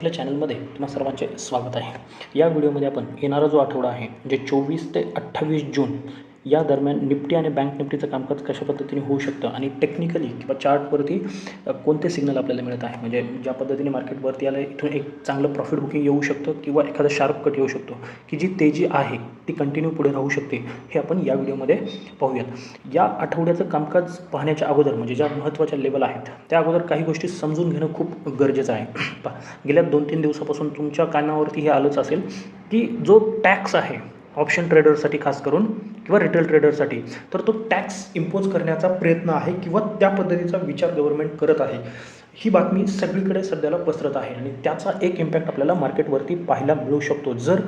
आपल्या चॅनलमध्ये तुम्हा सर्वांचे स्वागत आहे. या व्हिडिओमध्ये आपण येणारा जो आठवडा आहे म्हणजे चोवीस ते अठ्ठावीस जून या दरम्यान निफ्टी आणि बँक निफ्टीचं कामकाज कशा पद्धतीने होऊ शकतं? आणि टेक्निकली किंवा चार्टवरती कोणते सिग्नल आपल्याला मिळत आहे? म्हणजे ज्या पद्धतीने मार्केटवरती आलं इथून एक चांगलं प्रॉफिट बुकिंग येऊ शकतं किंवा एखादा शार्प कट येऊ शकतो? की जी तेजी आहे ती कंटिन्यू पुढे राहू शकते हे आपण या व्हिडिओमध्ये पाहूयात. या आठवड्याचं कामकाज पाहण्याच्या अगोदर म्हणजे ज्या महत्त्वाच्या लेवल आहेत त्या अगोदर काही गोष्टी समजून घेणं खूप गरजेचं आहे. गेल्या दोन तीन दिवसापासून तुमच्या कानावरती हे आलंच असेल की जो टॅक्स आहे ऑप्शन ट्रेडरसाठी खास करून किंवा रिटेल ट्रेडरसाठी तर तो टॅक्स इम्पोज करण्याचा प्रयत्न आहे किंवा त्या पद्धतीचा विचार गव्हर्नमेंट करत आहे. ही बातमी सगळीकडे सध्याला पसरत आहे आणि त्याचा एक इम्पॅक्ट आपल्याला मार्केटवरती पाहायला मिळू शकतो. जर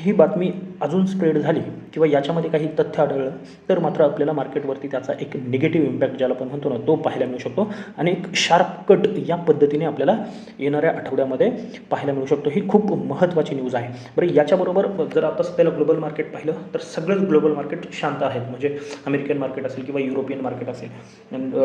ही बातमी अजून स्प्रेड झाली किंवा याच्यामध्ये काही तथ्य आढळलं तर मात्र आपल्याला मार्केटवरती त्याचा एक निगेटिव्ह इम्पॅक्ट ज्याला आपण म्हणतो ना तो पाहायला मिळू शकतो. आणि एक शार्प कट या पद्धतीने आपल्याला येणाऱ्या आठवड्यामध्ये पाहायला मिळू शकतो. ही खूप महत्त्वाची न्यूज आहे. बरं याच्याबरोबर जर आता सध्याला ग्लोबल मार्केट पाहिलं तर सगळंच ग्लोबल मार्केट शांत आहेत. म्हणजे अमेरिकन मार्केट असेल किंवा युरोपियन मार्केट असेल.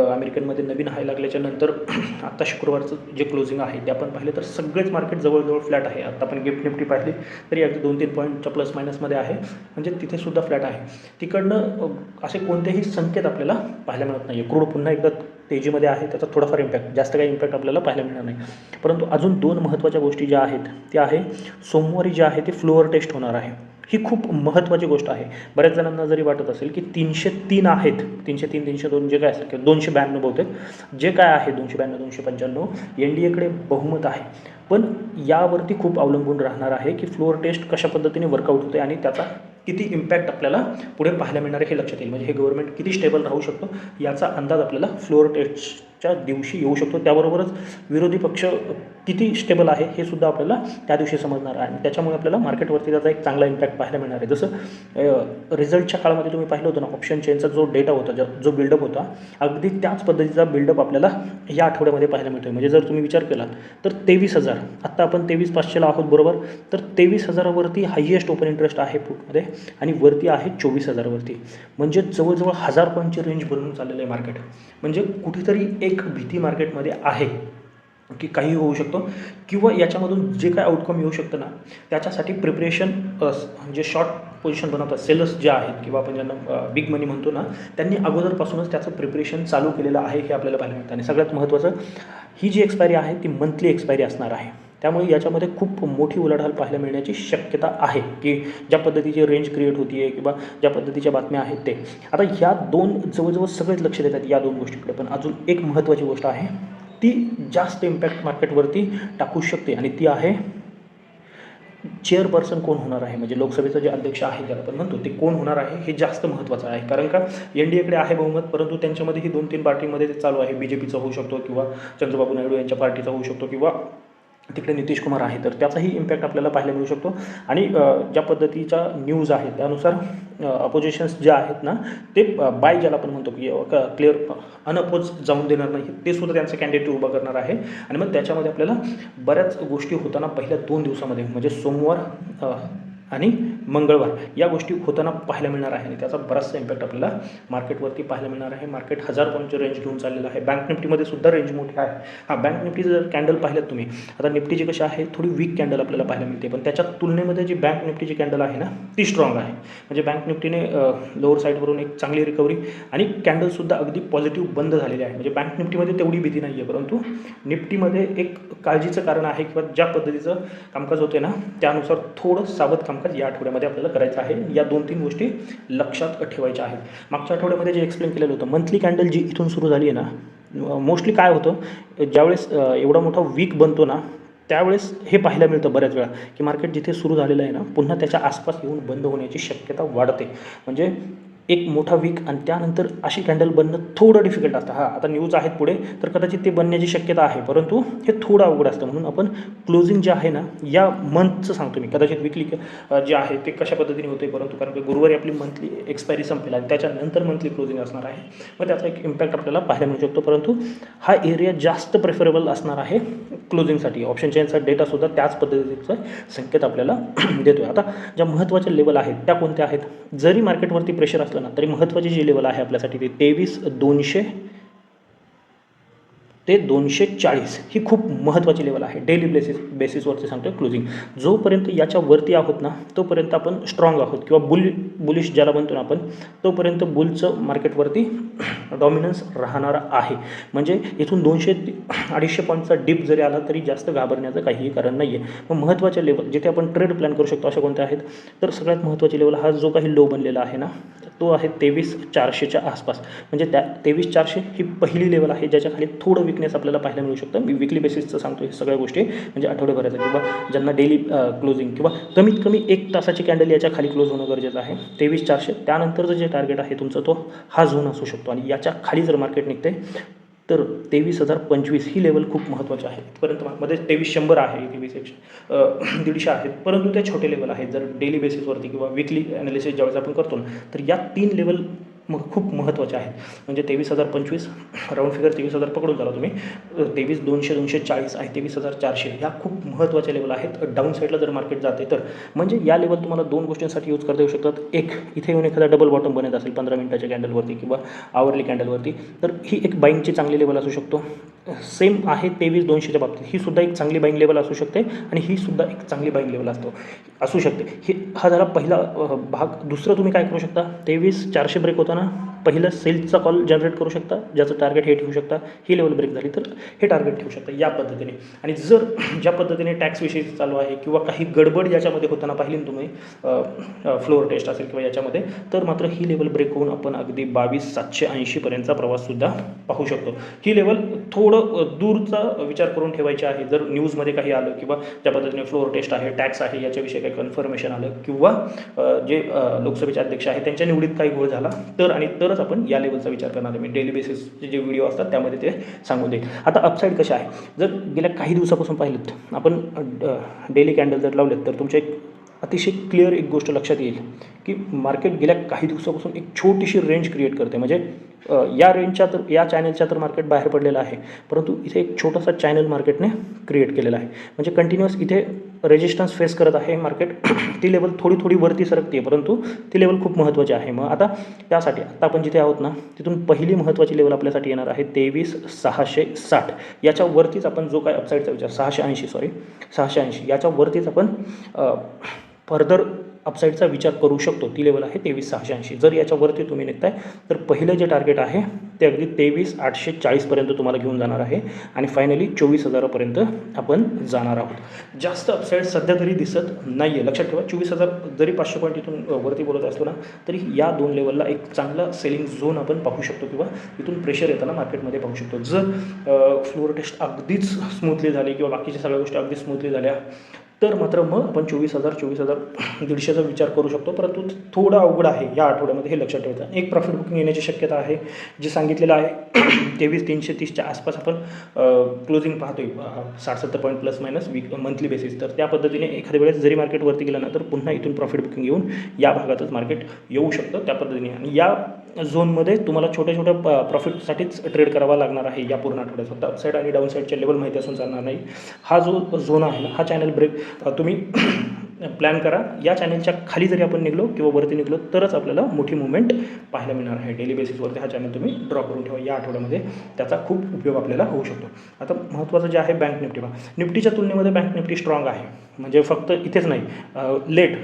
अमेरिकनमध्ये नवीन हाय लागल्याच्या नंतर आत्ता शुक्रवारचं जे क्लोजिंग आहे ते आपण पाहिलं तर सगळेच मार्केट जवळजवळ फ्लॅट आहे. आत्ता आपण गिफ्ट निफ्टी पाहिली तरी अगदी दोन तीन पॉईंटच्या प्लस मायनसमध्ये आहे. म्हणजे तिथेसुद्धा फ्लॅट आहे. तिकडनं असे कोणतेही संकेत आपल्याला पाहायला मिळत नाही आहे क्रूड पुन्हा एकदा तेजीमध्ये आहे त्याचा थोडाफार इम्पॅक्ट जास्त काही इम्पॅक्ट आपल्याला पाहायला मिळणार नाही. परंतु अजून दोन महत्त्वाच्या गोष्टी ज्या आहेत त्या आहे सोमवारी जे आहे ते फ्लोअर टेस्ट होणार आहे. ही खूप महत्त्वाची गोष्ट आहे. बऱ्याच जणांना जरी वाटत असेल की तीनशे तीन आहेत तीनशे तीन तीनशे दोन जे काय असेल किंवा दोनशे ब्याण्णव बहुतेक जे काय आहे दोनशे ब्याण्णव दोनशे पंच्याण्णव एन डी एकडे बहुमत आहे. पण यावरती खूप अवलंबून राहणार आहे की फ्लोअर टेस्ट कशा पद्धतीने वर्कआउट होते आणि त्याचा किती इम्पॅक्ट आपल्याला पुढे पाहायला मिळणार हे लक्षात येईल. म्हणजे हे गव्हर्नमेंट किती स्टेबल राहू शकतो याचा अंदाज आपल्याला फ्लोअर टेस्ट च्या दिवशी येऊ शकतो त्याबरोबरच विरोधी पक्ष किती स्टेबल आहे हे सुद्धा आपल्याला त्या दिवशी समजणार आहे. आणि त्याच्यामुळे आपल्याला मार्केटवरती त्याचा एक चांगला इम्पॅक्ट पाहायला मिळणार आहे. जसं रिझल्टच्या काळामध्ये तुम्ही पाहिलं होतं ना ऑप्शन चेनचा जो डेटा होता जो जो बिल्डअप होता अगदी त्याच पद्धतीचा बिल्डअप आपल्याला या आठवड्यामध्ये पाहायला मिळतो म्हणजे जर तुम्ही विचार केला तर तेवीस हजार आत्ता आपण तेवीस पाचशेला आहोत बरोबर? तर तेवीस हजारावरती हायएस्ट ओपन इंटरेस्ट आहे पुटमध्ये आणि वरती आहे चोवीस हजारावरती. म्हणजे जवळजवळ हजार पॉईंटची रेंज बनवून चाललेलं आहे मार्केट म्हणजे कुठेतरी एक एक भीती मार्केटमध्ये आहे की काही होऊ शकतो किंवा याच्यामधून जे काय आउटकम येऊ शकतं ना त्याच्यासाठी प्रिपरेशन जे शॉर्ट पोझिशन बनवतात. सेलर्स जे आहेत किंवा आपण ज्यांना बिग मनी म्हणतो ना त्यांनी अगोदरपासूनच त्याचं प्रिपरेशन चालू केलेलं आहे हे आपल्याला पाहायला मिळतं. आणि सगळ्यात महत्त्वाचं ही जी एक्सपायरी आहे ती मंथली एक्सपायरी असणार आहे. त्यामुळे याच्यामध्ये खूप मोठी उलाढाल पाहायला मिळण्याची शक्यता आहे की ज्या पद्धतीची रेंज क्रिएट होती आहे किंवा ज्या पद्धतीच्या बातम्या आहेत ते. आता ह्या दोन जवळजवळ सगळेच लक्ष देतात या दोन गोष्टीकडे पण अजून एक महत्त्वाची गोष्ट आहे ती जास्त इम्पॅक्ट मार्केटवरती टाकू शकते आणि ती आहे चेअरपर्सन कोण होणार आहे? म्हणजे लोकसभेचं जे अध्यक्ष आहे ज्याला आपण म्हणतो ते कोण होणार आहे? हे जास्त महत्त्वाचं आहे. कारण का एन डी एकडे आहे बहुमत परंतु त्यांच्यामध्ये ही दोन तीन पार्टीमध्ये ते चालू आहे. बी जे पीचा होऊ शकतो किंवा चंद्रबाबू नायडू यांच्या पार्टीचा होऊ शकतो किंवा तिकडे नितीश कुमार आहे तर त्याचाही इम्पॅक्ट आपल्याला पाहायला मिळू शकतो. आणि ज्या पद्धतीच्या न्यूज आहेत त्यानुसार अपोजिशन्स ज्या आहेत ना ते बाय ज्याला आपण म्हणतो की क्लिअर अनअपोज जाऊन देणार नाही ते सुद्धा त्यांचं कॅन्डिडेट उभा करणार आहे. आणि मग त्याच्यामध्ये आपल्याला बऱ्याच गोष्टी होताना पहिल्या दोन दिवसामध्ये म्हणजे सोमवार आणि मंगळवार या गोष्टी होताना पाहायला मिळणार आहे आणि त्याचा बराचसा इम्पॅक्ट आपल्याला मार्केटवरती पाहायला मिळणार आहे. मार्केट हजार पॉईंटची रेंज घेऊन चाललेलं आहे. बँक निफ्टीमध्ये सुद्धा रेंज मोठी आहे. हां बँक निफ्टीचं जर कॅन्डल पाहिलं तुम्ही आता निफ्टीची कशी आहे थोडी वीक कॅन्डल आपल्याला पाहायला मिळते. पण त्याच्या तुलनेमध्ये जी बँक निफ्टीची कॅन्डल आहे ना ती स्ट्रॉंग आहे. म्हणजे बँक निफ्टीने लोअर साईडवरून एक चांगली रिकव्हरी आणि कॅन्डलसुद्धा अगदी पॉझिटिव्ह बंद झालेली आहे. म्हणजे बँक निफ्टीमध्ये तेवढी भीती नाही आहे परंतु निफ्टीमध्ये एक काळजीचं कारण आहे किंवा ज्या पद्धतीचं कामकाज होते ना त्यानुसार थोडं सावध कामकाज या आठवड्यामध्ये आपल्याला करायचं आहे. या दोन तीन गोष्टी लक्षात ठेवायच्या आहेत. मागच्या आठवड्यामध्ये जे एक्सप्लेन केलेलं होतं मंथली कॅन्डल जी इथून सुरू झाली आहे ना मोस्टली काय होतं ज्यावेळेस एवढा मोठा वीक बनतो ना त्यावेळेस हे पाहायला मिळतं बऱ्याच वेळा की मार्केट जिथे सुरू झालेलं आहे ना पुन्हा त्याच्या आसपास येऊन बंद होण्याची शक्यता वाढते. म्हणजे एक मोठा वीक आणि त्यानंतर अशी कॅन्डल बनणं थोडं डिफिकल्ट असतं. हां आता न्यूज आहेत पुढे तर कदाचित ते बनण्याची शक्यता आहे. परंतु हे थोडं अवघड असतं. म्हणून आपण क्लोजिंग जे आहे ना या मंथचं सांगतो मी. कदाचित विकली जे आहे ते कशा पद्धतीने होते परंतु कारण की गुरुवारी आपली मंथली एक्सपायरी संपेल आणि त्याच्यानंतर मंथली क्लोजिंग असणार आहे. मग त्याचा एक इम्पॅक्ट आपल्याला पाहायला मिळू शकतो. परंतु हा एरिया जास्त प्रेफरेबल असणार आहे क्लोजिंगसाठी ऑप्शन चेनचा डेटासुद्धा त्याच पद्धतीचा संकेत आपल्याला देतो आहे आता ज्या महत्त्वाच्या लेवल आहेत त्या कोणत्या आहेत? जरी मार्केटवरती प्रेशर असलं ना. तरी महत्त्वाची जी लेवल आहे आपल्यासाठी ती तेवीस दोनशे ते दोनशे चाळीस ही खूप महत्त्वाची लेवल आहे. डेली बेसिस बेसिसवरती सांगतो क्लोजिंग जोपर्यंत याच्यावरती आहोत ना तोपर्यंत आपण स्ट्रॉंग आहोत किंवा बुल बुलिश ज्याला म्हणतो ना आपण तोपर्यंत बुलचं मार्केटवरती डॉमिनन्स राहणार आहे. म्हणजे इथून दोनशे अडीचशे पॉईंटचा डिप जरी आला तरी जास्त घाबरण्याचं काहीही कारण नाही आहे मग महत्त्वाच्या लेवल जिथे आपण ट्रेड प्लॅन करू शकतो अशा कोणत्या आहेत? तर सगळ्यात महत्त्वाची लेवल हा जो काही लो बनलेला आहे ना तो आहे तेवीस चारशेच्या आसपास. म्हणजे त्या तेवीस चारशे ही पहिली लेवल आहे ज्याच्या खाली थोडं विकनेस आपल्याला पाहायला मिळू शकतं. मी विकली बेसिसचं सांगतो हे सगळ्या गोष्टी. म्हणजे आठवड्याभराचं किंवा ज्यांना डेली क्लोजिंग किंवा कमीत कमी एक तासाची कॅन्डल याच्या खाली क्लोज होणं गरजेचं आहे. तेवीस चारशे त्यानंतरचं जे टार्गेट आहे तुमचं तो हा झोन असू शकतो. आणि याच्या खाली जर मार्केट निघते तर तेवीस हजार पंचवीस ही लेवल खूप महत्त्वाची आहे. इथपर्यंत मध्ये तेवीस शंभर आहे तेवीस एकशे दीडशे आहेत. परंतु ते छोटे लेवल आहेत. जर डेली बेसिसवरती किंवा विकली ॲनालिसिस ज्यावेळेस आपण करतो ना तर या तीन लेवल मग खूप महत्त्वाचे आहेत. म्हणजे तेवीस हजार पंचवीस राऊंड फिगर तेवीस हजार पकडून झाला तुम्ही. तेवीस दोनशे दोनशे चाळीस आहे तेवीस हजार चारशे ह्या खूप महत्त्वाच्या लेवल आहेत. डाऊन साईडला जर मार्केट जाते तर. म्हणजे या लेवल तुम्हाला दोन गोष्टींसाठी यूज करता येऊ शकतात. एक इथे येऊन एखादा डबल बॉटम बनत असेल पंधरा मिनिटाच्या कॅन्डलवरती किंवा आवरली कॅन्डलवरती तर ही एक बाईंगची चांगली लेवल असू शकतो. सेम आहे तेवीस दोनशेच्या बाबतीत. ही सुद्धा एक चांगली बाईंग लेवल असू शकते आणि ही सुद्धा एक चांगली बाईंग लेवल असतो असू शकते. ही हा झाला पहिला भाग. दुसरं तुम्ही काय करू शकता? तेवीस चारशे ब्रेक होताना पहिलं सेल्सचा कॉल जनरेट करू शकता ज्याचं टार्गेट हे ठेवू शकता ही लेवल ब्रेक झाली तर हे टार्गेट ठेवू शकता या पद्धतीने. आणि जर ज्या पद्धतीने टॅक्सविषयी चालू आहे किंवा काही गडबड याच्यामध्ये होताना पाहिली ना तुम्ही फ्लोअर टेस्ट असेल किंवा याच्यामध्ये तर मात्र ही लेवल ब्रेक होऊन आपण अगदी बावीस सातशे ऐंशीपर्यंतचा प्रवाससुद्धा पाहू शकतो. ही लेवल थोडं दूरचा विचार करून ठेवायची आहे. जर न्यूजमध्ये काही आलं किंवा ज्या पद्धतीने फ्लोअर टेस्ट आहे टॅक्स आहे याच्याविषयी काही कन्फर्मेशन आलं किंवा जे लोकसभेचे अध्यक्ष आहे त्यांच्या निवडीत काही घोळ झाला तर आणि तर तरच आपण या लेवलचा विचार करणार आहे. मी डेली बेसिसचे जे व्हिडिओ असतात त्यामध्ये ते सांगून देईल आता अपसाईड कशा आहे? जर गेल्या काही दिवसापासून पाहिलेत आपण डेली कॅन्डल जर लावलेत तर तुमच्या एक अतिशय क्लिअर एक गोष्ट लक्षात येईल की मार्केट गेल्या काही दिवसापासून एक छोटीशी रेंज क्रिएट करते. म्हणजे या रेंजच्या तर या चॅनलच्या तर मार्केट बाहेर पडलेलं आहे. परंतु इथे एक छोटासा चॅनल मार्केटने क्रिएट केलेला आहे. म्हणजे कंटिन्युअस इथे रेजिस्टन्स फेस करत आहे मार्केट ती लेवल थोडी थोडी वरती सरकते आहे परंतु ती लेवल खूप महत्त्वाची आहे. मग आता त्यासाठी आता आपण जिथे आहोत ना तिथून पहिली महत्त्वाची लेवल आपल्यासाठी येणार आहे तेवीस सहाशे साठ. याच्यावरतीच आपण जो काय अपसाईडचा विचार सहाशे ऐंशी सॉरी सहाशे ऐंशी. याच्यावरतीच आपण फर्दर अपसाईडचा विचार करू शकतो. ती लेवल आहे तेवीस सहाशे ऐंशी. जर याच्यावरती तुम्ही निघताय तर पहिलं जे टार्गेट आहे ते अगदी तेवीस आठशे चाळीसपर्यंत तुम्हाला घेऊन जाणार आहे. आणि फायनली चोवीस हजारापर्यंत आपण जाणार आहोत. जास्त अपसाईड सध्या तरी दिसत नाही आहे लक्षात ठेवा चोवीस हजार जरी पाचशे पॉईंट इथून वरती बोलत असतो ना तरी या दोन लेवलला एक चांगला सेलिंग झोन आपण पाहू शकतो किंवा इथून प्रेशर येताना मार्केटमध्ये पाहू शकतो. जर फ्लोअर टेस्ट अगदीच स्मूथली झाली किंवा बाकीच्या सगळ्या गोष्टी अगदी स्मूथली झाल्या तर मात्र मग आपण चोवीस हजार चोवीस हजार दीडशेचा विचार करू शकतो. परंतु थोडं अवघड आहे या आठवड्यामध्ये हे लक्षात ठेवतं. एक प्रॉफिट बुकिंग येण्याची शक्यता आहे जे सांगितलेलं आहे. तेवीस तीनशे तीसच्या आसपास आपण क्लोजिंग पाहतोय. साठ सत्तर point plus minus week monthly basis तर त्या पद्धतीने एखाद्या वेळेस जरी मार्केट वरती गेलं ना तर पुन्हा इथून प्रॉफिट बुकिंग येऊन या भागातच मार्केट येऊ शकतं. त्या पद्धतीने. आणि या झोनमध्ये तुम्हाला छोट्या छोट्या प्रॉफिटसाठीच ट्रेड करावा लागणार आहे या पूर्ण आठवड्यात. फक्त अपसाईड आणि डाऊन साईडच्या लेवल माहिती असून चालणार नाही. हा जो झोन आहे ना हा चॅनल ब्रेक तुम्ही प्लॅन करा. या चॅनलच्या खाली जरी आपण निघलो किंवा वरती निघलो तरच आपल्याला मोठी मुवमेंट पाहायला मिळणार आहे. डेली बेसिसवरती हा चॅनल तुम्ही ड्रॉ करून ठेवा. या आठवड्यामध्ये त्याचा खूप उपयोग आपल्याला होऊ शकतो. आता महत्त्वाचं जे आहे बँक निफ्टी. बा निफ्टीच्या तुलनेमध्ये बँक निफ्टी स्ट्रॉंग आहे. म्हणजे फक्त इथेच नाही लेट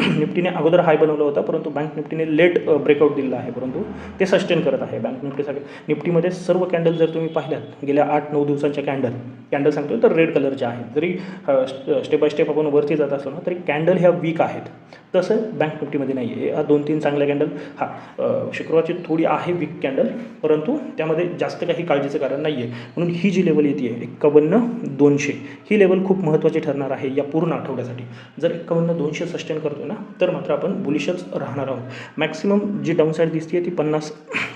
निफ्टीने अगोदर हाय बनवलं होता परंतु बँक निफ्टीने लेट ब्रेकआउट दिलेला आहे परंतु ते सस्टेन करत आहे. बँक निफ्टीसाठी निफ्टीमध्ये सर्व कॅन्डल जर तुम्ही पाहिल्यात गेल्या आठ नऊ दिवसांच्या कॅन्डल कॅन्डल सांगतो तर रेड कलरच्या आहेत जरी स्टेप बाय स्टेप आपण वरती जात असलो ना तरी कॅन्डल ह्या वीक आहेत. तसं बँक निफ्टीमध्ये नाही आहे हा दोन तीन चांगल्या कॅन्डल हा शुक्रवारची थोडी आहे वीक कॅन्डल परंतु त्यामध्ये जास्त काही काळजीचं कारण नाही आहे म्हणून ही जी लेवल येते आहे एक्कावन्न दोनशे ही लेवल खूप महत्त्वाची ठरणार आहे. या पूर्ण पूर्ण आठवड्यासाठी. जर एक्कावन्न दोनशे सस्टेन करतो ना तर मात्र आपण बुलिशच राहणार आहोत. मॅक्सिमम जी डाऊन साईड दिसते ती पन्नास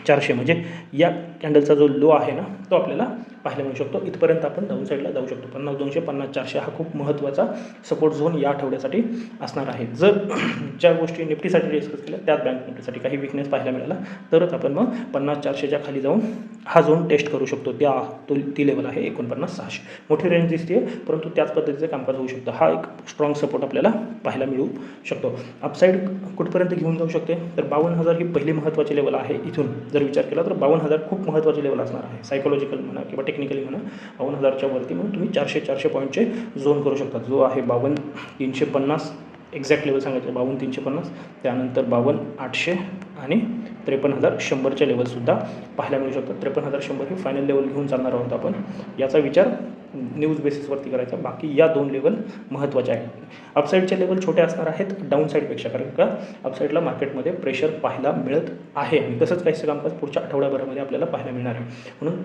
चारशे. म्हणजे या कॅन्डलचा जो लो आहे ना तो आपल्याला पाहायला मिळू शकतो. इथपर्यंत आपण डाऊन साईडला जाऊ शकतो. पन्नास दोनशे पन्नास चारशे हा खूप महत्त्वाचा सपोर्ट झोन या आठवड्यासाठी असणार आहे. जर ज्या गोष्टी निफ्टीसाठी डिस्कस केल्या त्याच बँक निफ्टीसाठी काही विकनेस पाहायला मिळाला तरच आपण मग पन्नास चारशेच्या खाली जाऊन हा झोन टेस्ट करू शकतो. त्या तो ती लेवल आहे एकोणपन्नास सहाशे. मोठी रेंज दिसते परंतु त्याच पद्धतीचं कामकाज होऊ शकतं. हा एक स्ट्रॉंग सपोर्ट आपल्याला पाहायला मिळू शकतो. अपसाईड कुठपर्यंत घेऊन जाऊ शकते? तर बावन्न हजार ही पहिली महत्त्वाची लेवल आहे इथून. जर विचार केला तर बावन्न हजार खूप महत्त्वाची लेवल असणार आहे. सायकोलॉजिकल म्हणा किंवा टेक टेक्निकली म्हणा बावन्न हजारच्या वरती म्हणून तुम्ही चारशे चारशे पॉईंटचे झोन करू शकता. जो आहे बावन्न तीनशे पन्नास एक्झॅक्ट लेवल सांगायचं बावन्न तीनशे पन्नास त्यानंतर बावन्न आठशे आणि त्रेपन्न हजार शंभरच्या लेवलसुद्धा पाहायला मिळू शकतात त्रेपन्न हजार शंभर हे फायनल लेवल घेऊन चालणार आहोत आपण. याचा विचार न्यूज बेसिसवरती करायचा. बाकी या दोन लेवल महत्त्वाच्या आहेत. अपसाईडच्या लेवल छोट्या असणार आहेत डाऊनसाईडपेक्षा कारण का? अपसाईडला मार्केटमध्ये प्रेशर पाहायला मिळत आहे. आणि तसंच काहीसं कामकाज पुढच्या आठवड्याभरामध्ये आपल्याला पाहायला मिळणार आहे. म्हणून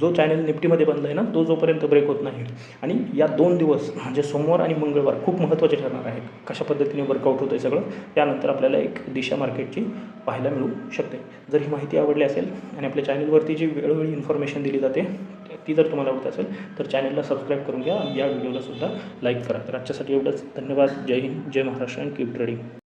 जो चॅनल निफ्टीमध्ये बनला आहे ना तो जोपर्यंत ब्रेक होत नाही. आणि या दोन दिवस म्हणजे सोमवार आणि मंगळवार खूप महत्त्वाचे ठरणार आहेत. कशा पद्धतीने वर्कआउट होतं आहे सगळं त्यानंतर आपल्याला एक दिशा मार्केटची पाहायला मिळू शकते जर ही माहिती आवडली असेल आणि आपल्या चॅनलवरती जी वेळोवेळी इन्फॉर्मेशन दिली जाते ती जर तुम्हाला आवडत असेल तर चॅनलला सबस्क्राईब करून घ्या आणि या व्हिडिओला सुद्धा लाईक करा. तर आजच्यासाठी एवढंच. धन्यवाद. जय हिंद. जय महाराष्ट्र. And keep trading